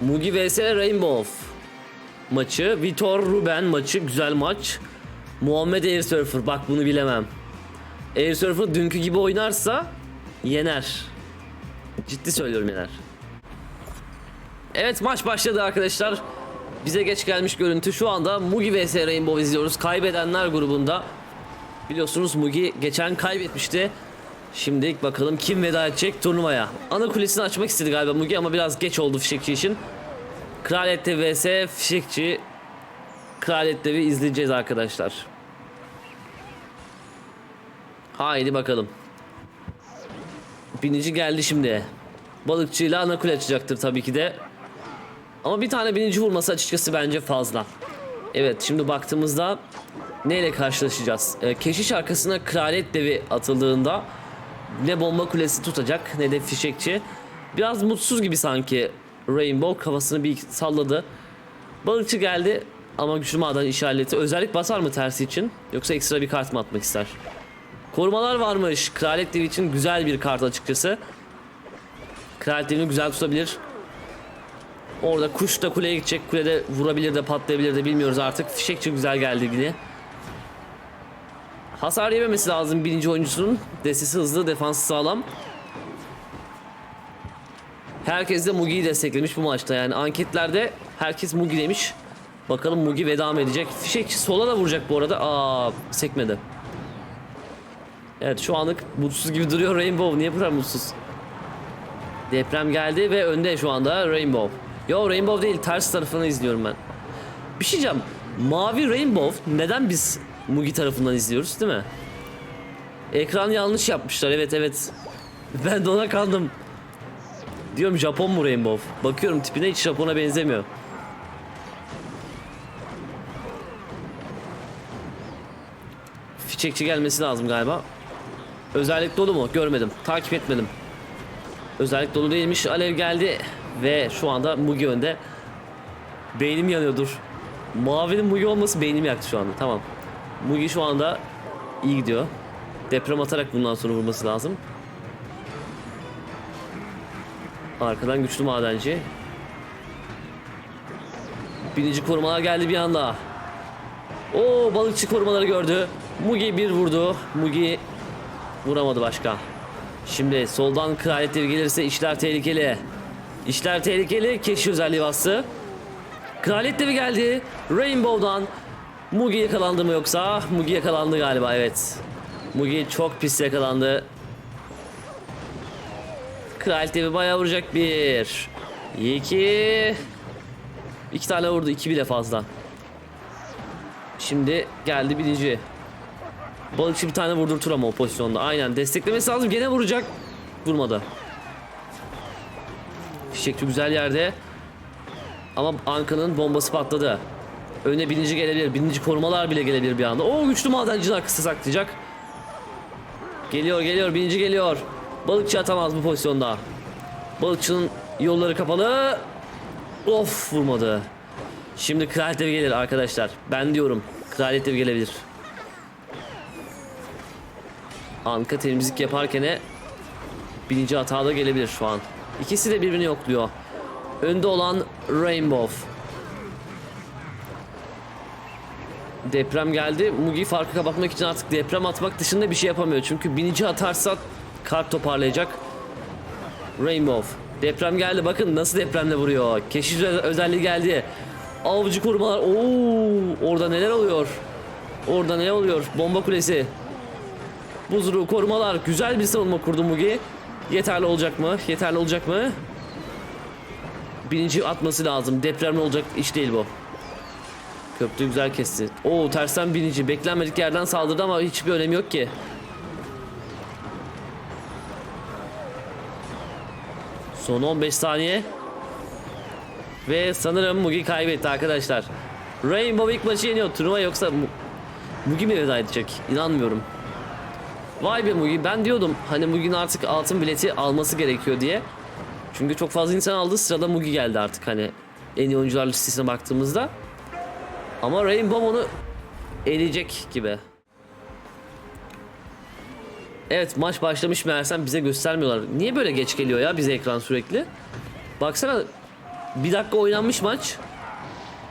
Mugi vs Rainbow maçı. Vitor Ruben maçı. Güzel maç. Muhammed Air Surfer. Bak bunu bilemem. Air Surfer dünkü gibi oynarsa yener. Ciddi söylüyorum yener. Evet maç başladı arkadaşlar. Bize geç gelmiş görüntü şu anda Mugi vs Rainbow izliyoruz. Kaybedenler grubunda. Biliyorsunuz Mugi geçen kaybetmişti. Şimdi ilk bakalım kim veda edecek turnuvaya. Ana kulesini açmak istedi galiba Mugi ama biraz geç oldu Fişekçi için. Kraliyet Devi vs Fişekçi. Kraliyet Devi izleyeceğiz arkadaşlar. Haydi bakalım. Binici geldi şimdi. Balıkçıyla ana kule açacaktır tabii ki de. Ama bir tane binici vurması açıkçası bence fazla. Evet şimdi baktığımızda neyle karşılaşacağız? Ee, keşiş arkasına kraliyet devi atıldığında ne bomba kulesi tutacak ne de fişekçi. Biraz mutsuz gibi sanki Rainbow kafasını bir salladı. Balıkçı geldi ama güçlü maden işareti. Özellik basar mı tersi için? Yoksa ekstra bir kart mı atmak ister? Korumalar varmış. Kraliyet devi için güzel bir kart açıkçası. Kraliyet devini güzel tutabilir. Orada kuş da kuleye gidecek. Kulede vurabilir de patlayabilir de bilmiyoruz artık. Fişekçi güzel geldi yine. Hasar yememesi lazım birinci oyuncusunun. Destesi hızlı, defansı sağlam. Herkes de Mugi'yi desteklemiş bu maçta. Yani anketlerde herkes Mugi demiş. Bakalım Mugi veda mı edecek? Fişekçi sola da vuracak bu arada. Aa, sekmedi. Evet şu anlık mutsuz gibi duruyor Rainbow. Niye bu kadar mutsuz? Deprem geldi ve önde şu anda Rainbow. Yo Rainbow değil ters tarafını izliyorum ben. Bir şey diyeceğim. Mavi Rainbow neden biz Mugi tarafından izliyoruz değil mi? Ekran yanlış yapmışlar evet evet. Ben de ona kaldım. Diyorum Japon mu Rainbow? Bakıyorum tipine hiç Japon'a benzemiyor. Fişekçi gelmesi lazım galiba. Özellik dolu mu? Görmedim. Takip etmedim. Özellik dolu değilmiş. Alev geldi ve şu anda Mugi önde. Beynim yanıyordur. Mavinin Mugi olması beynim yaktı şu anda. Tamam. Mugi şu anda iyi gidiyor. Deprem atarak bundan sonra vurması lazım. Arkadan güçlü madenci. Birinci korumalar geldi bir anda. O balıkçı korumaları gördü. Mugi bir vurdu. Mugi vuramadı başka. Şimdi soldan kraliyet devi gelirse işler tehlikeli. İşler tehlikeli. Keşif özelliği bastı. Kraliyet devi geldi. Rainbow'dan. Mugi yakalandı mı yoksa? Mugi yakalandı galiba evet. Mugi çok pis yakalandı. Kraliyet devi bayağı vuracak. Bir. iki. İki tane vurdu. iki bile fazla. Şimdi geldi birinci. Balıkçı bir tane vurdurtur ama o pozisyonda. Aynen desteklemesi lazım. Gene vuracak. Vurmadı. Fişekçi güzel yerde. Ama Anka'nın bombası patladı. Önüne bininci gelebilir. Bininci korumalar bile gelebilir bir anda. O güçlü madenciler kısa saklayacak. Geliyor geliyor bininci geliyor. Balıkçı atamaz bu pozisyonda. Balıkçının yolları kapalı. Of vurmadı. Şimdi kraliyet devi gelir arkadaşlar. Ben diyorum kraliyet devi gelebilir. Anka temizlik yaparken birinci hata da gelebilir şu an. İkisi de birbirini yokluyor. Önde olan Rainbow. Deprem geldi. Mugi farkı kapatmak için artık deprem atmak dışında bir şey yapamıyor. Çünkü binici atarsa kart toparlayacak. Rainbow. Deprem geldi. Bakın nasıl depremle vuruyor. Keşif özelliği geldi. Avcı korumalar. Oo, orada neler oluyor? Orada ne oluyor? Bomba kulesi. Buzru korumalar. Güzel bir savunma kurdu Mugi. Yeterli olacak mı? Yeterli olacak mı? Birinci atması lazım. Depremli olacak iş değil bu. Köprü güzel kesti. Oo tersten binici. Beklenmedik yerden saldırdı ama hiçbir önemi yok ki. Son 15 saniye. Ve sanırım Mugi kaybetti arkadaşlar. Rainbow ilk maçı yeniyor. Turnuva yoksa Mu- Mugi mi veda edecek? İnanmıyorum. Vay be Mugi ben diyordum hani Mugi'nin artık altın bileti alması gerekiyor diye. Çünkü çok fazla insan aldı sırada Mugi geldi artık hani en iyi oyuncular listesine baktığımızda. Ama Rainbow onu eleyecek gibi. Evet maç başlamış meğersem bize göstermiyorlar. Niye böyle geç geliyor ya bize ekran sürekli? Baksana bir dakika oynanmış maç.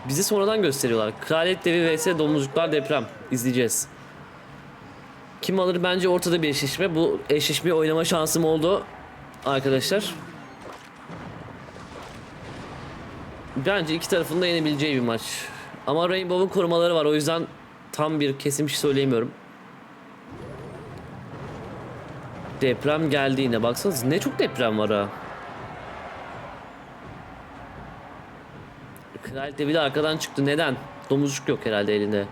Bizi sonradan gösteriyorlar. Kraliyet Devi vs Domuzcuklar Deprem. izleyeceğiz. Kim alır bence ortada bir eşleşme. Bu eşleşmeyi oynama şansım oldu. Arkadaşlar. Bence iki tarafın da yenebileceği bir maç. Ama Rainbow'un korumaları var. O yüzden tam bir kesin şey söyleyemiyorum. Deprem geldi yine. Baksanız ne çok deprem var ha. Kraliyet de arkadan çıktı. Neden? Domuzcuk yok herhalde elinde.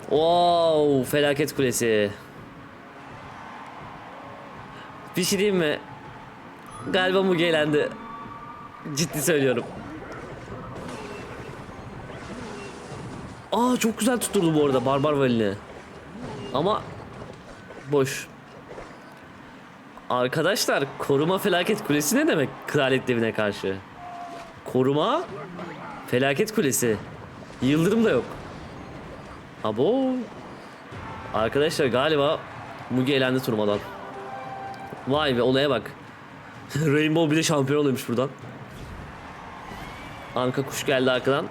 Wow, felaket kulesi. Bir şey diyeyim mi? Galiba Mugi eğlendi. Ciddi söylüyorum. Aa çok güzel tutturdu bu arada Barbar Valini. Ama boş. Arkadaşlar koruma felaket kulesi ne demek kraliyet devine karşı? Koruma felaket kulesi. Yıldırım da yok. Abo. Arkadaşlar galiba Mugi elendi turmadan. Vay be olaya bak. Rainbow bile şampiyon oluyormuş buradan. Anka kuş geldi arkadan.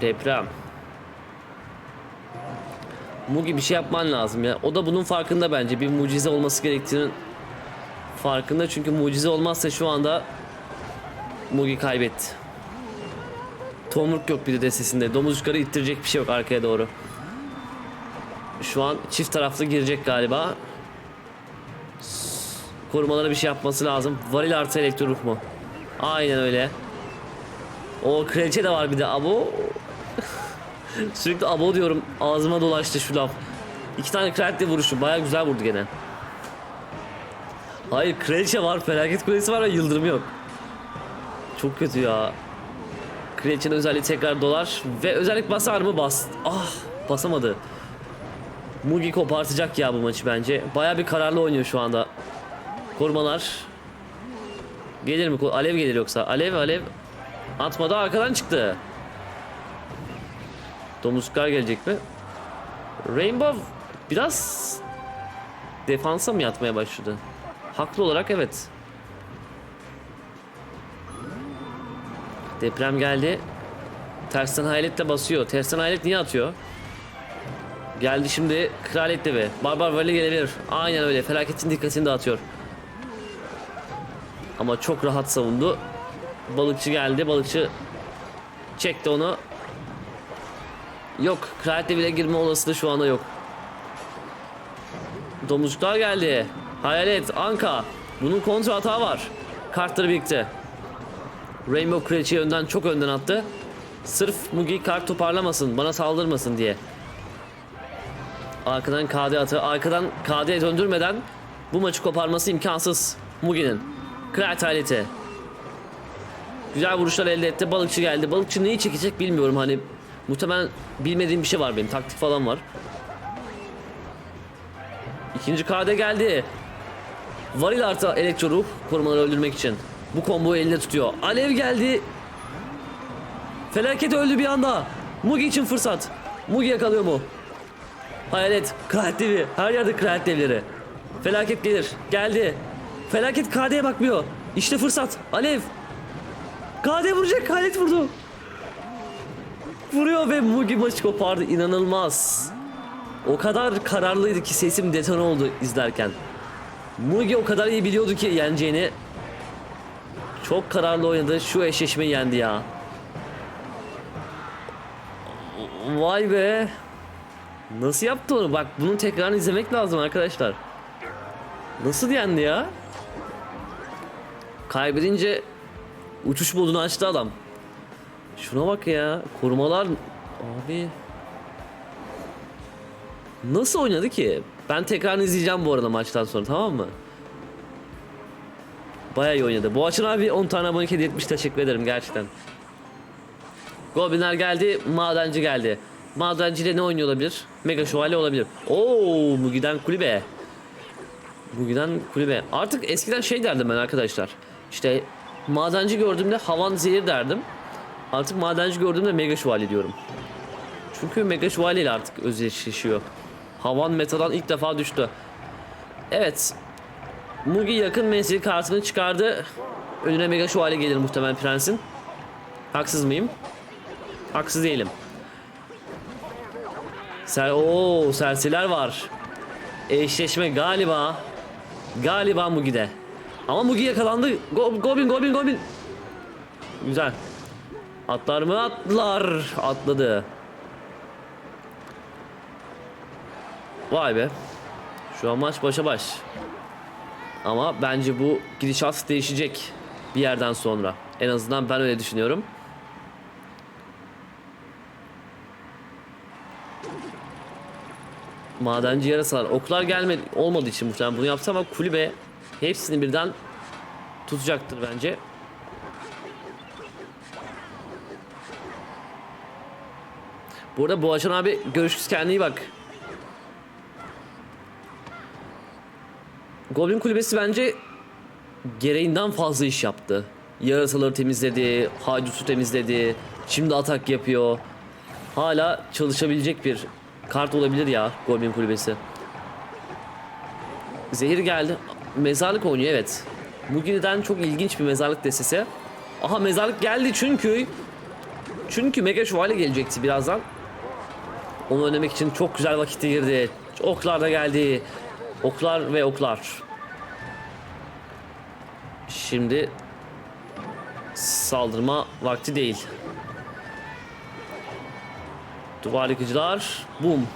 Deprem. Mugi bir şey yapman lazım ya. O da bunun farkında bence. Bir mucize olması gerektiğinin farkında. Çünkü mucize olmazsa şu anda Mugi kaybetti. Tomruk yok bir de destesinde. Domuzcukları ittirecek bir şey yok arkaya doğru. Şu an çift taraflı girecek galiba. Korumalara bir şey yapması lazım. Varil artı elektro mu? Aynen öyle. O kraliçe de var bir de abo. Sürekli abo diyorum. Ağzıma dolaştı şu laf. İki tane kraliçe vuruşu. Baya güzel vurdu gene. Hayır kraliçe var. Felaket kulesi var ve yıldırım yok. Çok kötü ya. Kraliçenin özelliği tekrar dolar. Ve özellik basar mı? Bas. Ah basamadı. Mugi kopartacak ya bu maçı bence. Baya bir kararlı oynuyor şu anda. Korumalar. Gelir mi? Alev gelir yoksa. Alev alev. Atmadı arkadan çıktı. Domuzcuklar gelecek mi? Rainbow biraz defansa mı yatmaya başladı? Haklı olarak evet. Deprem geldi. Tersten hayalet de basıyor. Tersten hayalet niye atıyor? Geldi şimdi kraliyet devi. Barbar Vali gelebilir. Aynen öyle. Felaketin dikkatini dağıtıyor. Ama çok rahat savundu. Balıkçı geldi. Balıkçı çekti onu. Yok. Kraliyet devine girme olasılığı şu anda yok. Domuzcuklar geldi. Hayalet, Anka. Bunun kontra hata var. Kartları birlikte. Rainbow Kraliçeyi önden çok önden attı. Sırf Mugi kart toparlamasın, bana saldırmasın diye. Arkadan KD atı, arkadan KD döndürmeden bu maçı koparması imkansız Mugi'nin. Kral aleti. Güzel vuruşlar elde etti. Balıkçı geldi. Balıkçı neyi çekecek bilmiyorum hani. Muhtemelen bilmediğim bir şey var benim. Taktik falan var. İkinci KD geldi. Varil artı elektro ruh korumaları öldürmek için. Bu komboyu elinde tutuyor. Alev geldi. Felaket öldü bir anda. Mugi için fırsat. Mugi yakalıyor mu? Hayalet, kraliyet devi. Her yerde kraliyet devleri. Felaket gelir. Geldi. Felaket KD'ye bakmıyor. İşte fırsat. Alev. KD vuracak. Hayalet vurdu. Vuruyor ve Mugi maçı kopardı. İnanılmaz. O kadar kararlıydı ki sesim detone oldu izlerken. Mugi o kadar iyi biliyordu ki yeneceğini. Çok kararlı oynadı. Şu eşleşmeyi yendi ya. Vay be. Nasıl yaptı onu? Bak bunun tekrarını izlemek lazım arkadaşlar. Nasıl yendi ya? Kaybedince uçuş modunu açtı adam. Şuna bak ya. Korumalar abi Nasıl oynadı ki? Ben tekrarını izleyeceğim bu arada maçtan sonra tamam mı? Bayağı iyi oynadı. Boğaçın abi 10 tane abone hediye etmiş teşekkür ederim gerçekten. Goblinler geldi, madenci geldi. Madenciyle ne oynuyor olabilir? Mega şövalye olabilir. Oo, Mugi'den kulübe. Mugi'den kulübe. Artık eskiden şey derdim ben arkadaşlar. İşte madenci gördüğümde havan zehir derdim. Artık madenci gördüğümde mega şövalye diyorum. Çünkü mega şövalye ile artık özdeşleşiyor. Havan metadan ilk defa düştü. Evet. Mugi yakın menzil kartını çıkardı. Önüne mega şövalye gelir muhtemelen prensin. Haksız mıyım? Haksız değilim. Ser Oo, sersiler var. Eşleşme galiba. Galiba Mugi'de. Ama Mugi yakalandı. Go, Gobin, Gobin, Gobin. Güzel. Atlar mı? Atlar. Atladı. Vay be. Şu an maç başa baş. Ama bence bu gidişat değişecek bir yerden sonra. En azından ben öyle düşünüyorum. Madenci yarasalar. Oklar gelmedi olmadığı için muhtemelen bunu yaptı ama kulübe hepsini birden tutacaktır bence. Bu arada Boğaçan abi görüşürüz kendine iyi bak. Goblin kulübesi bence gereğinden fazla iş yaptı. Yarasaları temizledi, haydutu temizledi, şimdi atak yapıyor. Hala çalışabilecek bir kart olabilir ya Goblin kulübesi. Zehir geldi. Mezarlık oynuyor evet. Mugi'den çok ilginç bir mezarlık destesi. Aha mezarlık geldi çünkü çünkü Mega Şövalye gelecekti birazdan. Onu önlemek için çok güzel vakitte girdi. Oklar da geldi. Oklar ve oklar. Şimdi saldırma vakti değil. Duvar yıkıcılar. Boom.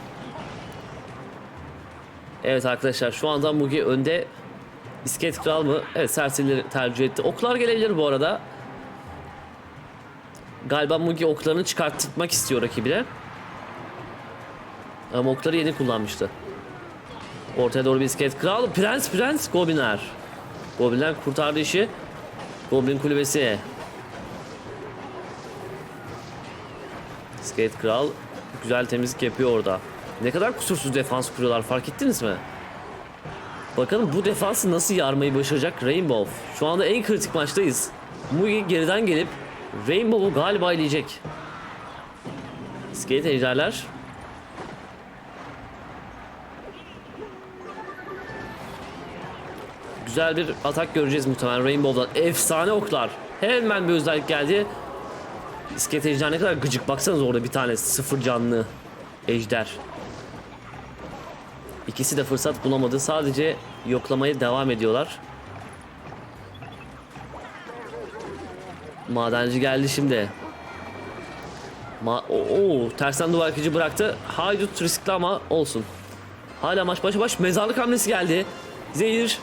Evet arkadaşlar şu anda Mugi önde. İskelet Kral mı? Evet serserileri tercih etti. Oklar gelebilir bu arada. Galiba Mugi oklarını çıkartmak istiyor rakibine. Ama okları yeni kullanmıştı. Ortaya doğru bir iskelet kral. Prens prens Goblinler. Goblinler kurtardı işi. Goblin kulübesi. İskelet kral güzel temizlik yapıyor orada. Ne kadar kusursuz defans kuruyorlar fark ettiniz mi? Bakalım bu defansı nasıl yarmayı başaracak Rainbow. Şu anda en kritik maçtayız. Mugi geriden gelip Rainbow'u galiba eleyecek. İskelet ejderler Güzel bir atak göreceğiz muhtemelen Rainbow'dan. Efsane oklar. Hemen bir özellik geldi. İskelet ejder ne kadar gıcık. Baksanız orada bir tane sıfır canlı ejder. İkisi de fırsat bulamadı. Sadece yoklamaya devam ediyorlar. Madenci geldi şimdi. Ma Oo, tersten duvar yıkıcı bıraktı. Haydut riskli ama olsun. Hala maç başa baş. Mezarlık hamlesi geldi. Zehir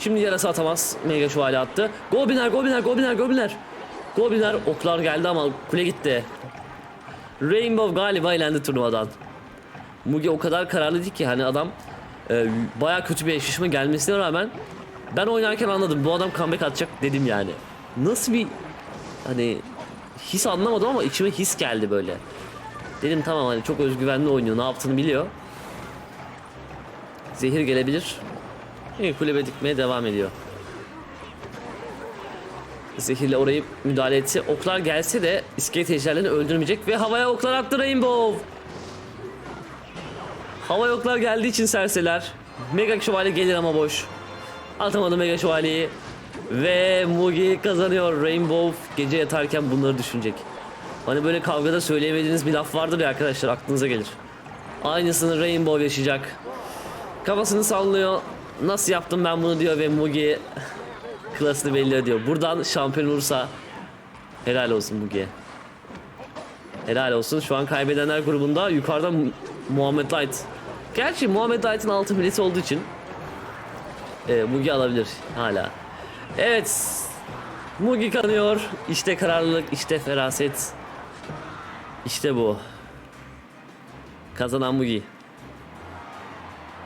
Şimdi yarası atamaz. Mega şövalye attı. Goblinler, Goblinler, Goblinler, Goblinler. Goblinler oklar geldi ama kule gitti. Rainbow galiba elendi turnuvadan. Mugi o kadar kararlıydı ki hani adam e, baya kötü bir eşleşme gelmesine rağmen ben oynarken anladım bu adam comeback atacak dedim yani. Nasıl bir hani his anlamadım ama içime his geldi böyle. Dedim tamam hani çok özgüvenli oynuyor ne yaptığını biliyor. Zehir gelebilir. İyi kulübe dikmeye devam ediyor. Zehirle orayı müdahale etti. Oklar gelse de iskelet ejderlerini öldürmeyecek ve havaya oklar attı Rainbow. Havaya oklar geldiği için serseler. Mega şövalye gelir ama boş. Atamadı Mega şövalyeyi. Ve Mugi kazanıyor. Rainbow gece yatarken bunları düşünecek. Hani böyle kavgada söyleyemediğiniz bir laf vardır ya arkadaşlar aklınıza gelir. Aynısını Rainbow yaşayacak. Kafasını sallıyor. Nasıl yaptım ben bunu diyor ve Mugi klasını belli ediyor. Buradan şampiyon olursa helal olsun Mugi'ye. Helal olsun. Şu an kaybedenler grubunda yukarıda Mu- Muhammed Light. Gerçi Muhammed Light'ın altı bileti olduğu için e, Mugi alabilir hala. Evet. Mugi kanıyor. İşte kararlılık, işte feraset. İşte bu. Kazanan Mugi.